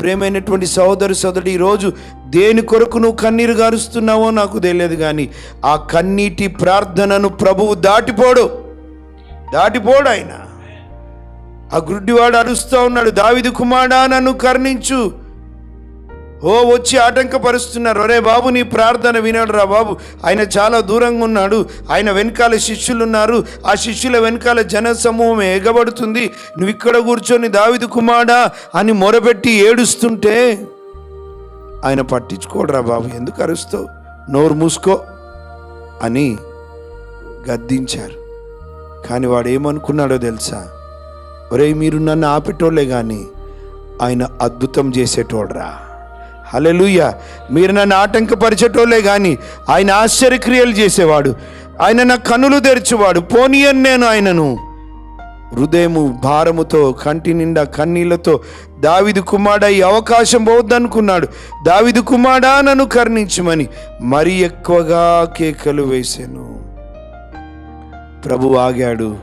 ప్రేమైనటువంటి సహోదరు సోదరుడు ఈరోజు దేని కొరకు నువ్వు కన్నీరు గారుస్తున్నావో నాకు తెలియదు కానీ ఆ కన్నీటి ప్రార్థనను ప్రభువు దాటిపోడు. దాటిపోడు ఆయన. ఆ గుడ్డివాడు అరుస్తూ ఉన్నాడు. దావిది కుమారా నన్ను కర్ణించు. ఓ వచ్చి ఆటంకపరుస్తున్నారు. ఒరే బాబు నీ ప్రార్థన వినాడు రా బాబు. ఆయన చాలా దూరంగా ఉన్నాడు. ఆయన వెనకాల శిష్యులు ఉన్నారు ఆ శిష్యుల వెనకాల జన సమూహం ఎగబడుతుంది. నువ్వు ఇక్కడ కూర్చొని దావిది కుమాడా అని మొరబెట్టి ఏడుస్తుంటే ఆయన పట్టించుకోడరా బాబు ఎందుకు అరుస్తావు? నోరు మూసుకో అని గద్దించారు. కానీ వాడు ఏమనుకున్నాడో తెలుసా? ఒరే మీరు నన్ను ఆపేటోళ్ళే కానీ ఆయన అద్భుతం చేసేటోడ్రా. హలెలుయ్య మీరు నన్ను ఆటంకపరిచేటోళ్ళే కానీ ఆయన ఆశ్చర్యక్రియలు చేసేవాడు. ఆయన నా కనులు తెరిచేవాడు. పోనీయన్ నేను ఆయనను. హృదయము భారముతో కంటి నిండా కన్నీళ్ళతో దావిది కుమారుడ ఈ అవకాశం పోవద్దనుకున్నాడు. దావిది కుమారుడా నన్ను కర్ణించమని మరీ ఎక్కువగా కేకలు వేశాను ప్రభు ఆగాడు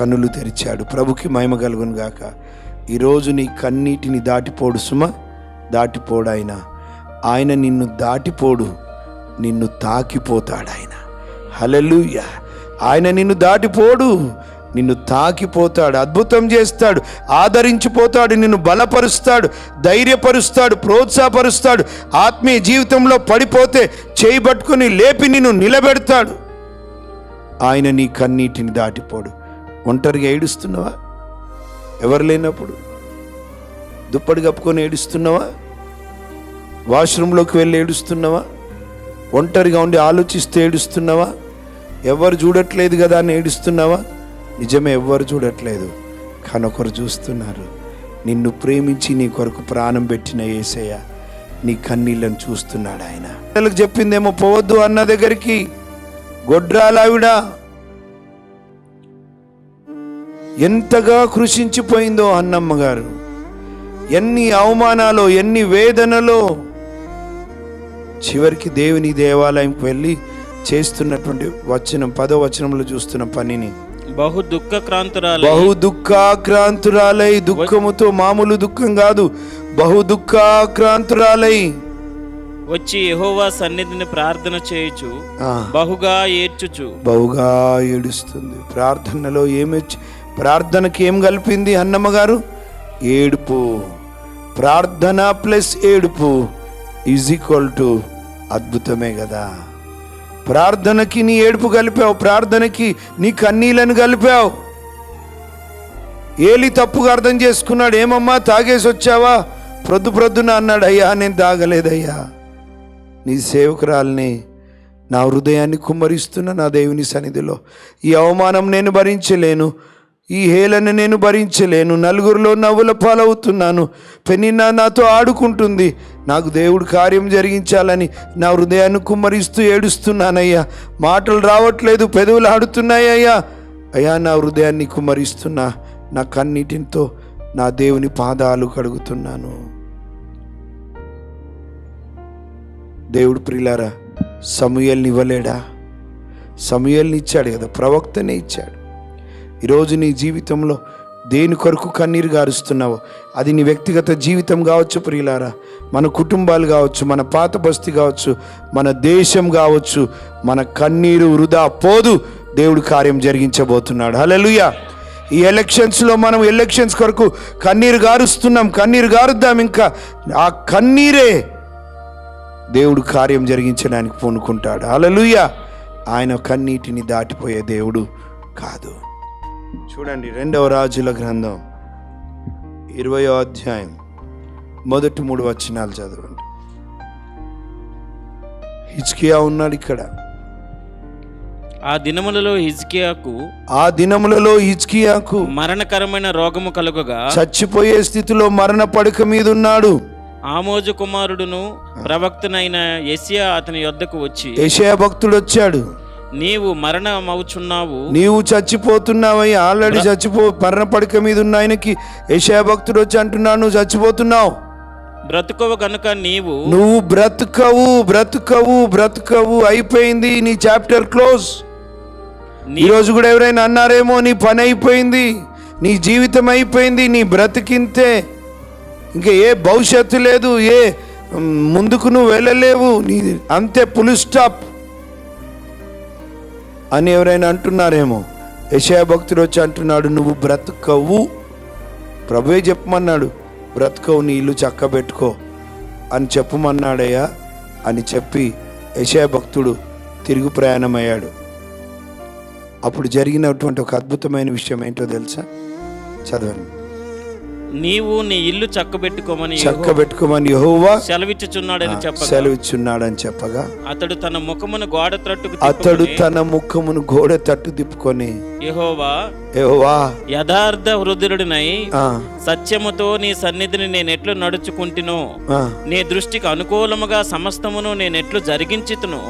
కన్నులు తెరిచాడు. ప్రభుకి మహిమ కలుగును గాక ఈరోజు నీ కన్నీటిని దాటిపోడు సుమ. దాటిపోడు ఆయన ఆయన నిన్ను దాటిపోడు నిన్ను తాకిపోతాడాయన. హలలుయ ఆయన నిన్ను దాటిపోడు నిన్ను తాకిపోతాడు అద్భుతం చేస్తాడు ఆదరించిపోతాడు నిన్ను బలపరుస్తాడు ధైర్యపరుస్తాడు ప్రోత్సాహపరుస్తాడు ఆత్మీయ జీవితంలో పడిపోతే చేయి పట్టుకుని లేపి నిన్ను నిలబెడతాడు. ఆయన నీ కన్నీటిని దాటిపోడు. ఒంటరిగా ఏడుస్తున్నావా? ఎవరు లేనప్పుడు? దుప్పటి కప్పుకొని ఏడుస్తున్నావా? వాష్రూమ్లోకి వెళ్ళి ఏడుస్తున్నావా? ఒంటరిగా ఉండి ఆలోచిస్తే ఏడుస్తున్నావా? ఎవరు చూడట్లేదు కదా అని ఏడుస్తున్నావా? నిజమే ఎవ్వరు చూడట్లేదు. కానీ ఒకరు చూస్తున్నారు. నిన్ను ప్రేమించి నీ కొరకు ప్రాణం పెట్టిన ఏసయ్య నీ కన్నీళ్ళను చూస్తున్నాడు ఆయన. పిల్లలకు చెప్పిందేమో పోవద్దు అన్న దగ్గరికి. గొడ్రాలావిడ ఎంతగా కృషించిపోయిందో అన్నమ్మ గారు ఎన్ని అవమానాలు ఎన్ని వేదనలో చివరికి దేవుని దేవాలయంకి వెళ్ళి చేస్తున్నటువంటి వచనం పదో వచనంలో చూస్తున్న పనిని. బహు దుఃఖక్రాంతురాలు. బహు దుఃఖాక్రాంతురాలై. దుఃఖముతో మామూలు దుఃఖం కాదు. బహు దుఃఖాక్రాంతురాలై. వచ్చి యెహోవా సన్నిధిని ప్రార్థన చేయుచు ఆ, బహుగా ఏడ్చుచు. బహుగా ఏడుస్తుంది. ప్రార్థనలో ఏమి ప్రార్థనకి ఏం కలిపింది అన్నమ్మ గారు? ఏడుపు. ప్రార్థన ప్లస్ ఏడుపు ఈజ్ ఈక్వల్ టు అద్భుతమే కదా. ప్రార్థనకి నీ ఏడుపు కలిపావు ప్రార్థనకి నీ కన్నీలను కలిపావు. ఏలి తప్పుగా అర్థం చేసుకున్నాడు ఏమమ్మా తాగేసి వచ్చావా? ప్రొద్దు ప్రొద్దున అన్నాడు అయ్యా నేను తాగలేదయ్యా. నీ సేవకురాల్ని నా హృదయాన్ని కుమ్మరిస్తున్న నా దేవుని సన్నిధిలో ఈ అవమానం నేను భరించలేను. ఈ హేళన నేను భరించలేను. నలుగురిలో నవ్వుల పాలవుతున్నాను. పెనిన్నా నాతో ఆడుకుంటుంది. నాకు దేవుడు కార్యం జరిగించాలని నా హృదయాన్ని కుమ్మరిస్తూ ఏడుస్తున్నానయ్యా. మాటలు రావట్లేదు. పెదవులు ఆడుతున్నాయ్యా అయ్యా నా హృదయాన్ని కుమ్మరిస్తున్నా. నా కన్నీటితో నా దేవుని పాదాలు కడుగుతున్నాను. దేవుడు ప్రిలారా సమూయల్ని ఇవ్వలేడా? సమూయల్ని ఇచ్చాడు కదా ప్రవక్తనే ఇచ్చాడు. ఈరోజు నీ జీవితంలో దేని కొరకు కన్నీరు గారుస్తున్నావో అది నీ వ్యక్తిగత జీవితం కావచ్చు ప్రియులారా మన కుటుంబాలు కావచ్చు మన పాత బస్తీ కావచ్చు మన దేశం కావచ్చు మన కన్నీరు వృధా పోదు దేవుడు కార్యం జరిగించబోతున్నాడు. హల్లెలూయా! ఈ ఎలక్షన్స్లో మనం ఎలక్షన్స్ కొరకు కన్నీరు గారుస్తున్నాం కన్నీరు గారుద్దాం ఇంకా. ఆ కన్నీరే దేవుడు కార్యం జరిగించడానికి పూనుకుంటాడు. అలలుయ ఆయన కన్నీటిని దాటిపోయే దేవుడు కాదు. చూడండి రెండవ రాజుల గ్రంథం ఇరవయో అధ్యాయం మొదటి మూడు వచనాలు చదవండి. హిచ్కియా ఉన్నాడు ఇక్కడ. ఆ దినములలో హిజ్కియాకు ఆ దినములలో హిచ్కియాకు మరణకరమైన రోగము కలుగగా చచ్చిపోయే స్థితిలో మరణ పడక మీద ఉన్నాడు ఆమోజు కుమారుడును ప్రవక్తనైన యెషయా అతని యొద్దకు వచ్చి యెషయా భక్తుడు వచ్చాడు నీవు మరణమవుచున్నావు. నీవు చచ్చిపోతున్నావయ్యా. ఆల్రెడీ చచ్చిపో మరణ పడక మీద ఉన్న ఆయనకి యెషయా భక్తుడు వచ్చి అంటున్నాడు నువ్వు చచ్చిపోతున్నావు. బ్రతుకవ గనుక నీవు. నువ్వు బ్రతుకవు బ్రతుకవు బ్రతుకవు. అయిపోయింది నీ చాప్టర్ క్లోజ్. ఈరోజు కూడా ఎవరైనా అన్నారేమో నీ పని అయిపోయింది నీ జీవితం అయిపోయింది నీ బ్రతికింతే ఇంకా ఏ భవిష్యత్తు లేదు ఏ ముందుకు నువ్వు వెళ్ళలేవు నీ అంతే పులి స్టాప్ అని ఎవరైనా అంటున్నారేమో? యశయా భక్తుడు వచ్చి అంటున్నాడు నువ్వు బ్రతకవు. ప్రభువే చెప్పమన్నాడు బ్రతకవు నీ ఇల్లు చక్కబెట్టుకో. అని చెప్పమన్నాడయ్యా అని చెప్పి యశయ భక్తుడు తిరుగు ప్రయాణమయ్యాడు. అప్పుడు జరిగినటువంటి ఒక అద్భుతమైన విషయం ఏంటో తెలుసా? చదవండి. నీవు నీ ఇల్లు చక్కబెట్టుకోమని చక్కబెట్టుకోమని యెహోవా సెలవిచ్చుచున్నాడని చెప్పగా. సెలవిచ్చున్నాడని చెప్పగా. అతడు తన ముఖమును గోడ త్రట్టుకు అతడు తన ముఖమును గోడ తట్టు తిప్పుకొని యెహోవా యెహోవా యథార్థ హృదయుడినై సత్యముతో నీ సన్నిధిని నేను ఎట్లు నడుచుకుంటునో నీ దృష్టికి అనుకూలముగా సమస్తమును నేను ఎట్లు జరిగించుతును.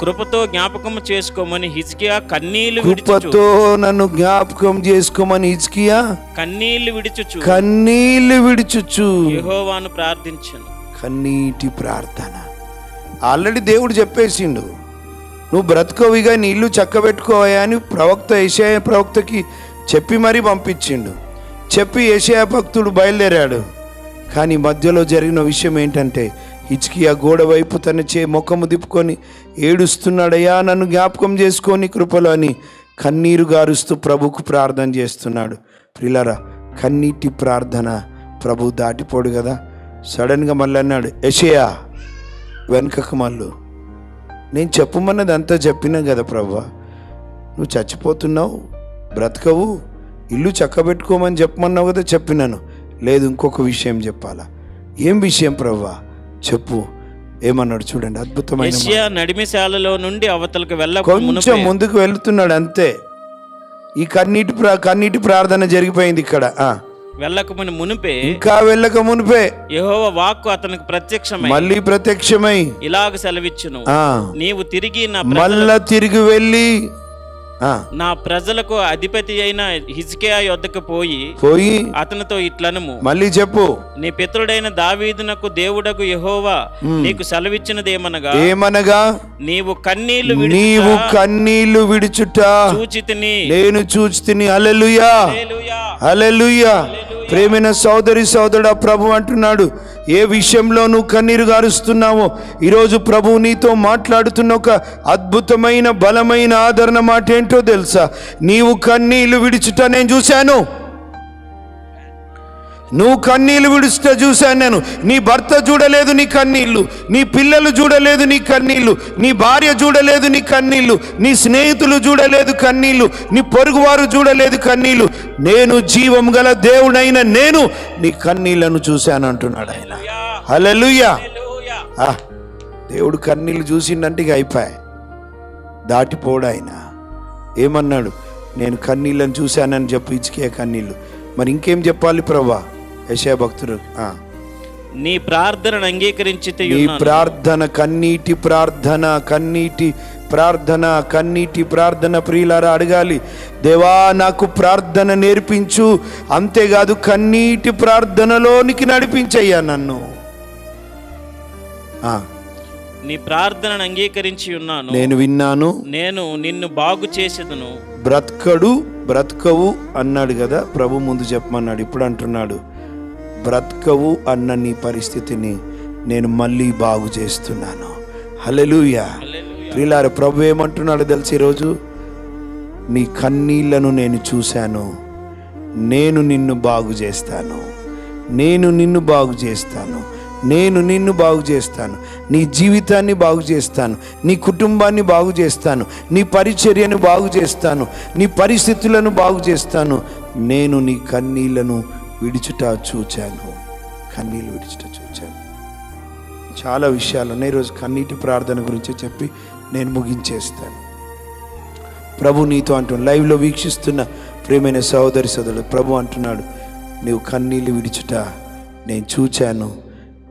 కృపతో జ్ఞాపకము చేసుకోమని హిజ్కియా కన్నీళ్ళు కృపతో నన్ను జ్ఞాపకం చేసుకోమని ఇచ్కియా కన్నీళ్ళు విడిచుచు. కన్నీళ్ళు విడిచుచు. యెహోవాను ప్రార్థించను. కన్నీటి ప్రార్థన. ఆల్రెడీ దేవుడు చెప్పేసిండు. నువ్వు బ్రతుకోవిగా నీ ఇల్లు చక్కబెట్టుకోవా అని ప్రవక్త ఏషియా ప్రవక్తకి చెప్పి మరీ పంపించిండు. చెప్పి ఏషియా భక్తుడు బయలుదేరాడు. కానీ మధ్యలో జరిగిన విషయం ఏంటంటే ఇచ్కియా గోడ వైపు తన చే ముఖము దిప్పుకొని ఏడుస్తున్నాడయ్యా నన్ను జ్ఞాపకం చేసుకొని కృపలో అని కన్నీరు గారుస్తూ ప్రభుకు ప్రార్థన చేస్తున్నాడు. ప్రిలరా కన్నీటి ప్రార్థన ప్రభు దాటిపోడు కదా. సడన్గా మళ్ళీ అన్నాడు యషయా వెనుకకు మళ్ళు. నేను చెప్పమన్నది అంతా చెప్పినా కదా ప్రభా నువ్వు చచ్చిపోతున్నావు బ్రతకవు ఇల్లు చక్కబెట్టుకోమని చెప్పమన్నావు కదా చెప్పినాను. లేదు ఇంకొక విషయం చెప్పాలా? ఏం విషయం ప్రభా చెప్పు. ఏమన్నాడు చూడండి అద్భుతమైన నడిమిశాలలో నుండి అవతలకు వెళ్ళక కొంచెం ముందుకు వెళుతున్నాడు అంతే. ఈ కన్నీటి ప్రా కన్నీటి ప్రార్థన జరిగిపోయింది ఇక్కడ. ఆ. వెళ్ళకముని మునిపే ఇంకా వెళ్ళక మునిపే. యెహోవ వాక్కు అతనికి ప్రత్యక్షమై. మళ్ళీ ప్రత్యక్షమై. ఇలాగ సెలవిచ్చును. నీవు తిరిగి నా మళ్ళా తిరిగి వెళ్ళి నా ప్రజలకు అధిపతి అయిన హిజ్కియా యొద్దకు పోయి పోయి అతనితో ఇట్లనము. మళ్ళీ చెప్పు. నీ పితరుడైన దావీదునకు దేవుడకు యెహోవా నీకు సెలవిచ్చినదేమనగా? ఏమనగా? నీవు కన్నీళ్ళు నీవు కన్నీళ్ళు విడుచుట. చూచితిని. నేను చూచితిని. Alleluia hallelujah. ప్రేమైన సోదరి సోదరుడా ప్రభు అంటున్నాడు ఏ విషయంలో నువ్వు కన్నీరు గారుస్తున్నావో ఈరోజు ప్రభు నీతో మాట్లాడుతున్న ఒక అద్భుతమైన బలమైన ఆదరణ మాట ఏంటో తెలుసా? నీవు కన్నీళ్ళు విడుచుట నేను చూశాను. నువ్వు కన్నీళ్ళు విడుస్తా చూశాను నేను. నీ భర్త చూడలేదు నీ కన్నీళ్ళు. నీ పిల్లలు చూడలేదు నీ కన్నీళ్ళు. నీ భార్య చూడలేదు నీ కన్నీళ్ళు. నీ స్నేహితులు చూడలేదు కన్నీళ్ళు. నీ పొరుగువారు చూడలేదు కన్నీళ్ళు. నేను జీవం గల దేవుడైన నేను నీ కన్నీళ్ళను చూశాను అంటున్నాడు ఆయన. ఆ, దేవుడు కన్నీళ్ళు చూసిండంటే ఇక అయిపోయాయి దాటిపోడు ఆయన. ఏమన్నాడు? నేను కన్నీళ్ళని చూశానని చెప్పు ఇచ్చికే కన్నీళ్ళు మరి ఇంకేం చెప్పాలి ప్రభా? యశయ భక్తుడు. నీ ప్రార్థనను అంగీకరించి నీ ప్రార్థన కన్నీటి ప్రార్థన కన్నీటి ప్రార్థన కన్నీటి ప్రార్థన ప్రియులారా అడగాలి దేవా నాకు ప్రార్థన నేర్పించు. అంతేకాదు కన్నీటి ప్రార్థనలోనికి నడిపించయ్యా నన్ను. ఆ, నీ ప్రార్థనను అంగీకరించి ఉన్నాను. నేను విన్నాను. నేను నిన్ను బాగు చేసేదను. బ్రతకడు బ్రతకవు అన్నాడు కదా ప్రభు ముందు చెప్పమన్నాడు ఇప్పుడు అంటున్నాడు. బ్రతకవు అన్న నీ పరిస్థితిని నేను మళ్ళీ బాగు చేస్తున్నాను. హల్లెలూయా. ప్రియులార ప్రభు ఏమంటున్నాడు తెలిసి ఈరోజు? నీ కన్నీళ్ళను నేను చూశాను. నేను నిన్ను బాగు చేస్తాను. నేను నిన్ను బాగు చేస్తాను. నేను నిన్ను బాగు చేస్తాను. నీ జీవితాన్ని బాగు చేస్తాను. నీ కుటుంబాన్ని బాగు చేస్తాను. నీ పరిచర్యను బాగు చేస్తాను. నీ పరిస్థితులను బాగు చేస్తాను. నేను నీ కన్నీళ్ళను విడిచుట చూచాను. కన్నీళ్ళు విడిచుట చూచాను. చాలా విషయాలు ఉన్నాయి. ఈరోజు కన్నీటి ప్రార్థన గురించి చెప్పి నేను ముగించేస్తాను. ప్రభు నీతో అంటున్నాడు లైవ్లో వీక్షిస్తున్న ప్రియమైన సహోదరి సోదరుడు ప్రభు అంటున్నాడు నీవు కన్నీళ్ళు విడిచుట నేను చూచాను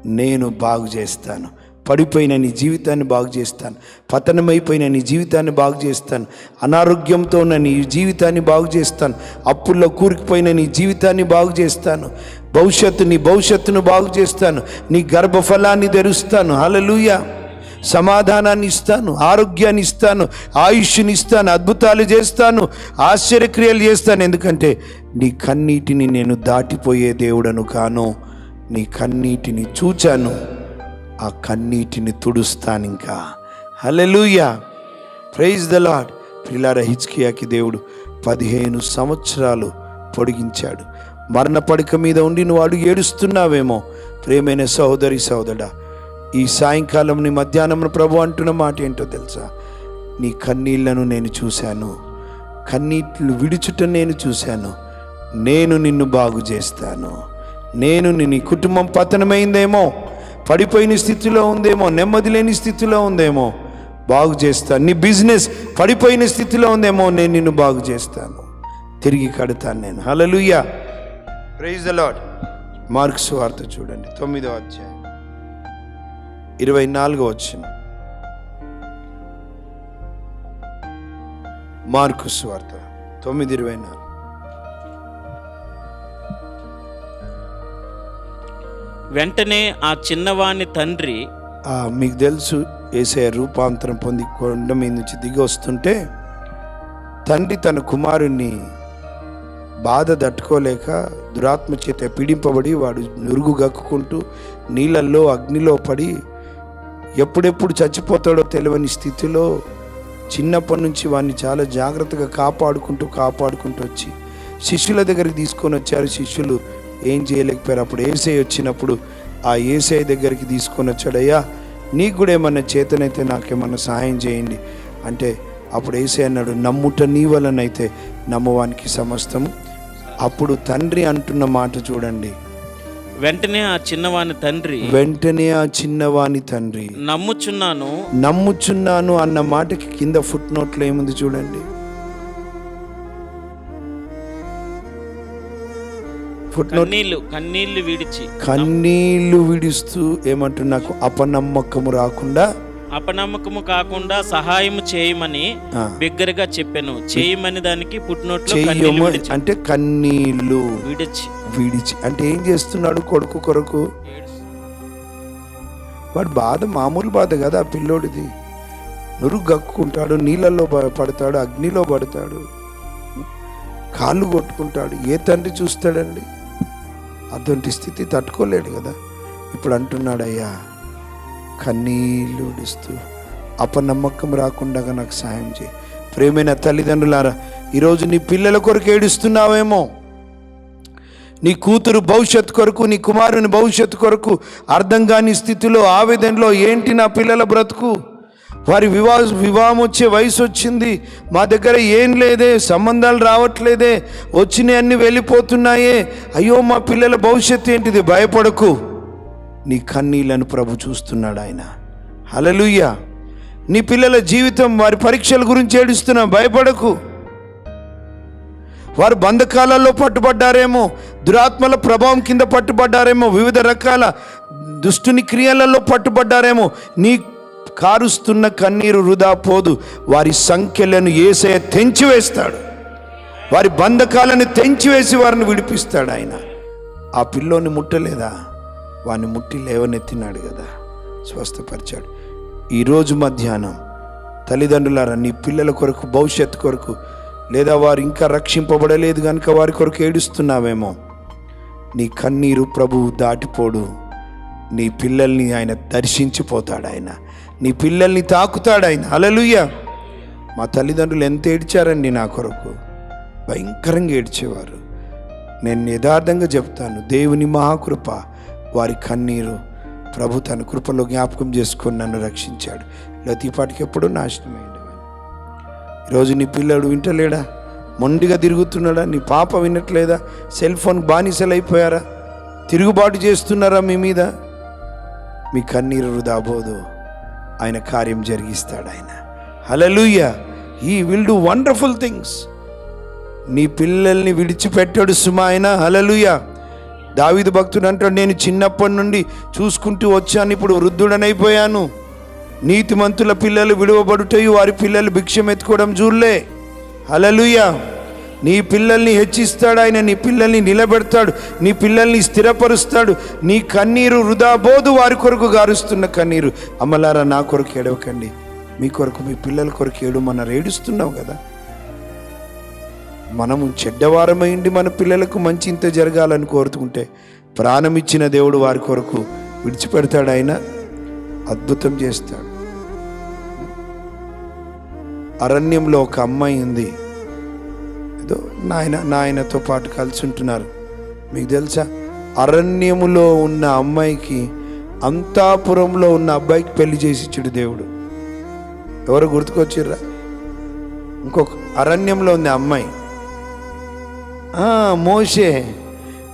నేను బాగు చేస్తాను. పడిపోయిన నీ జీవితాన్ని బాగు చేస్తాను. పతనమైపోయిన నీ జీవితాన్ని బాగు చేస్తాను. అనారోగ్యంతో ఉన్న నీ జీవితాన్ని బాగు చేస్తాను. అప్పుల్లో కూరుకుపోయిన నీ జీవితాన్ని బాగు చేస్తాను. భవిష్యత్తు నీ భవిష్యత్తును బాగు చేస్తాను. నీ గర్భఫలాన్ని తెరుస్తాను. హల్లెలూయా. సమాధానాన్ని ఇస్తాను. ఆరోగ్యాన్ని ఇస్తాను. ఆయుష్ని ఇస్తాను. అద్భుతాలు చేస్తాను. ఆశ్చర్యక్రియలు చేస్తాను. ఎందుకంటే నీ కన్నీటిని నేను దాటిపోయే దేవుడను కాను. నీ కన్నీటిని చూచాను. ఆ కన్నీటిని తుడుస్తాను ఇంకా హలెలుయా ప్రైజ్ ద లాడ్ ప్రిలార హిచ్కియాకి దేవుడు పదిహేను సంవత్సరాలు పొడిగించాడు. మరణ పడక మీద ఉండి నువ్వు అడుగు ఏడుస్తున్నావేమో. ప్రేమైన సహోదరి సహోదరా ఈ సాయంకాలం నీ మధ్యాహ్నం ప్రభు అంటున్న మాట ఏంటో తెలుసా? నీ కన్నీళ్ళను నేను చూశాను. కన్నీట్లు విడుచుట నేను చూశాను. నేను నిన్ను బాగు చేస్తాను. నేను నీ కుటుంబం పతనమైందేమో. పడిపోయిన స్థితిలో ఉందేమో నెమ్మది లేని స్థితిలో ఉందేమో బాగు చేస్తాను నీ బిజినెస్ పడిపోయిన స్థితిలో ఉందేమో నేను నిన్ను బాగు చేస్తాను. తిరిగి కడతాను నేను. హలలుయ్యా ప్రైజ్ ద లాడ్ మార్క్స్ వార్త చూడండి. తొమ్మిదో అధ్యాయం. ఇరవై నాలుగో వచ్చిన మార్కు వార్త తొమ్మిది ఇరవై నాలుగు. వెంటనే ఆ చిన్నవాని తండ్రి మీకు తెలుసు ఏసే రూపాంతరం పొంది కొండ మీద నుంచి దిగి వస్తుంటే తండ్రి తన కుమారుణ్ణి బాధ తట్టుకోలేక దురాత్మ చేత పీడింపబడి వాడు నురుగు గక్కుకుంటూ నీళ్ళల్లో అగ్నిలో పడి ఎప్పుడెప్పుడు చచ్చిపోతాడో తెలియని స్థితిలో చిన్నప్పటి నుంచి వాడిని చాలా జాగ్రత్తగా కాపాడుకుంటూ కాపాడుకుంటూ వచ్చి శిష్యుల దగ్గరికి తీసుకొని వచ్చారు. శిష్యులు ఏం చేయలేకపోయారు? అప్పుడు ఏసై వచ్చినప్పుడు ఆ ఏసై దగ్గరికి తీసుకొని వచ్చాడయ్యా నీకు కూడా ఏమన్నా చేతనైతే నాకేమన్నా సహాయం చేయండి. అంటే అప్పుడు ఏసై అన్నాడు నమ్ముట నీ వలనైతే నమ్మవానికి సమస్తము అప్పుడు తండ్రి అంటున్న మాట చూడండి. వెంటనే ఆ చిన్నవాని తండ్రి వెంటనే ఆ చిన్నవాని తండ్రి నమ్ముచున్నాను. నమ్ముచున్నాను అన్న మాటకి కింద ఫుట్ నోట్లో ఏముంది చూడండి. ఫుట్ నోట్ కన్నీళ్ళు కన్నీళ్ళు విడిచి. కన్నీళ్ళు విడుస్తూ ఏమంటున్నా నాకు అపనమ్మకము రాకుండా అపనమ్మకము కాకుండా సహాయము చేయమని బిగ్గరగా చెప్పాను. చేయమని దానికి పుట్టినోట్లో అంటే కన్నీళ్ళు విడిచి. విడిచి. అంటే ఏం చేస్తున్నాడు కొడుకు కొరకు? వాడు బాధ మామూలు బాధ కదా ఆ పిల్లోడిది. నురుగు గక్కుంటాడు నీళ్ళల్లో పడతాడు అగ్నిలో పడతాడు. కాళ్ళు కొట్టుకుంటాడు. ఏ తండ్రి చూస్తాడండి? అటువంటి స్థితి తట్టుకోలేడు కదా. ఇప్పుడు అంటున్నాడయ్యా కన్నీళ్ళు విడుస్తూ అపనమ్మకం రాకుండా నాకు సాయం చేయి. ప్రేమైన తల్లిదండ్రులారా ఈరోజు నీ పిల్లల కొరకు ఏడుస్తున్నావేమో. నీ కూతురు భవిష్యత్తు కొరకు నీ కుమారుని భవిష్యత్తు కొరకు అర్థం కాని స్థితిలో ఆవేదనలో ఏంటి నా పిల్లల బ్రతుకు? వారి వివాహ వివాహం వచ్చే వయసు వచ్చింది. మా దగ్గర ఏం లేదే సంబంధాలు రావట్లేదే వచ్చినాయి అన్నీ వెళ్ళిపోతున్నాయే. అయ్యో మా పిల్లల భవిష్యత్తు ఏంటిది? భయపడకు. నీ కన్నీళ్ళను ప్రభు చూస్తున్నాడు ఆయన. హలలుయ్య నీ పిల్లల జీవితం వారి పరీక్షల గురించి ఏడుస్తున్నా భయపడకు. వారు బంధకాలలో పట్టుబడ్డారేమో దురాత్మల ప్రభావం కింద పట్టుబడ్డారేమో వివిధ రకాల దుష్టుని క్రియలలో పట్టుబడ్డారేమో నీ కారుస్తున్న కన్నీరు వృధా పోదు. వారి సంఖ్యలను ఏసయ తెంచివేస్తాడు. వారి బంధకాలను తెంచివేసి వారిని విడిపిస్తాడు ఆయన. ఆ పిల్లోని ముట్టలేదా? వాని ముట్టి లేవనెత్తినాడు కదా. స్వస్థపరిచాడు. ఈరోజు మధ్యాహ్నం తల్లిదండ్రులారా నీ పిల్లల కొరకు భవిష్యత్తు కొరకు లేదా వారు ఇంకా రక్షింపబడలేదు కనుక వారి కొరకు ఏడుస్తున్నావేమో. నీ కన్నీరు ప్రభువు దాటిపోడు. నీ పిల్లల్ని ఆయన దర్శించిపోతాడు ఆయన. నీ పిల్లల్ని తాకుతాడు ఆయన అలలుయ్య మా తల్లిదండ్రులు ఎంత ఏడ్చారండి నా కొరకు. భయంకరంగా ఏడ్చేవారు. నేను యథార్థంగా చెప్తాను దేవుని మహాకృప వారి కన్నీరు ప్రభు తన కృపలో జ్ఞాపకం చేసుకొని నన్ను రక్షించాడు. లతీపాటికి ఎప్పుడూ నాశనమైంది ఈరోజు నీ పిల్లడు వింటలేడా? మొండిగా తిరుగుతున్నాడా? నీ పాప వినట్లేదా? సెల్ ఫోన్ బానిసలు అయిపోయారా తిరుగుబాటు చేస్తున్నారా మీ మీద? మీ కన్నీరు వృధా ఆయన కార్యం జరిగిస్తాడు ఆయన. హలలుయ ఈ విల్ డూ వండర్ఫుల్ థింగ్స్ నీ పిల్లల్ని విడిచిపెట్టాడు సుమా ఆయన. హలలుయ దావిదు భక్తుడు అంటాడు నేను చిన్నప్పటి నుండి చూసుకుంటూ వచ్చాను ఇప్పుడు వృద్ధుడనైపోయాను. నీతిమంతుల పిల్లలు విడువబడుటయు వారి పిల్లలు భిక్షం ఎత్తుకోవడం చూడలే హలలుయా నీ పిల్లల్ని హెచ్చిస్తాడు ఆయన నీ పిల్లల్ని నిలబెడతాడు నీ పిల్లల్ని స్థిరపరుస్తాడు నీ కన్నీరు వృధాబోధు వారి కొరకు గారుస్తున్న కన్నీరు. అమ్మలారా నా కొరకు ఏడవకండి. మీ కొరకు మీ పిల్లల కొరకు మన ఏడుస్తున్నావు కదా. మనము చెడ్డవారమైండి మన పిల్లలకు మంచి ఇంత జరగాలని కోరుతుంటే ప్రాణం ఇచ్చిన దేవుడు వారి కొరకు విడిచిపెడతాడు ఆయన అద్భుతం చేస్తాడు. అరణ్యంలో ఒక అమ్మాయి ఉంది. ఏదో నాయన నాయనతో పాటు కలిసి ఉంటున్నారు. మీకు తెలుసా? అరణ్యములో ఉన్న అమ్మాయికి అంతాపురంలో ఉన్న అబ్బాయికి పెళ్ళి చేసి ఇచ్చాడు దేవుడు. ఎవరు గుర్తుకొచ్చిర్రా? ఇంకొక అరణ్యంలో ఉంది అమ్మాయి. మోషే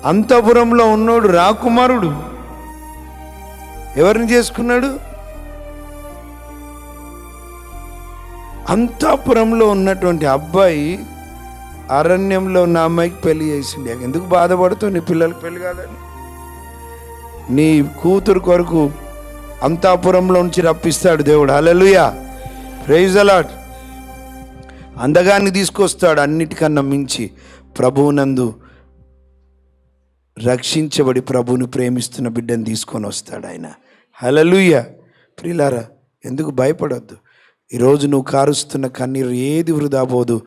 అంతపురంలో ఉన్నోడు రాకుమారుడు. ఎవరిని చేసుకున్నాడు? అంతాపురంలో ఉన్నటువంటి అబ్బాయి అరణ్యంలో ఉన్న అమ్మాయికి పెళ్ళి చేసింది. ఎందుకు బాధపడుతుంది నీ పిల్లలకి పెళ్ళి కాదని? నీ కూతురు కొరకు అంతాపురంలో నుంచి రప్పిస్తాడు దేవుడు. అలలుయా ప్రైజ్ అలాట్ అందగాన్ని తీసుకొస్తాడు అన్నిటికన్నా మించి. ప్రభువునందు రక్షించబడి ప్రభువుని ప్రేమిస్తున్న బిడ్డను తీసుకొని వస్తాడు ఆయన. హలలుయ ప్రిలారా ఎందుకు భయపడొద్దు? ఈరోజు నువ్వు కారుస్తున్న కన్నీరు ఏది వృధా పోదు.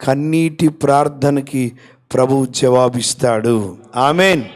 కన్నీటి ప్రార్థనకి ప్రభువు జవాబిస్తాడు. ఆమెన్.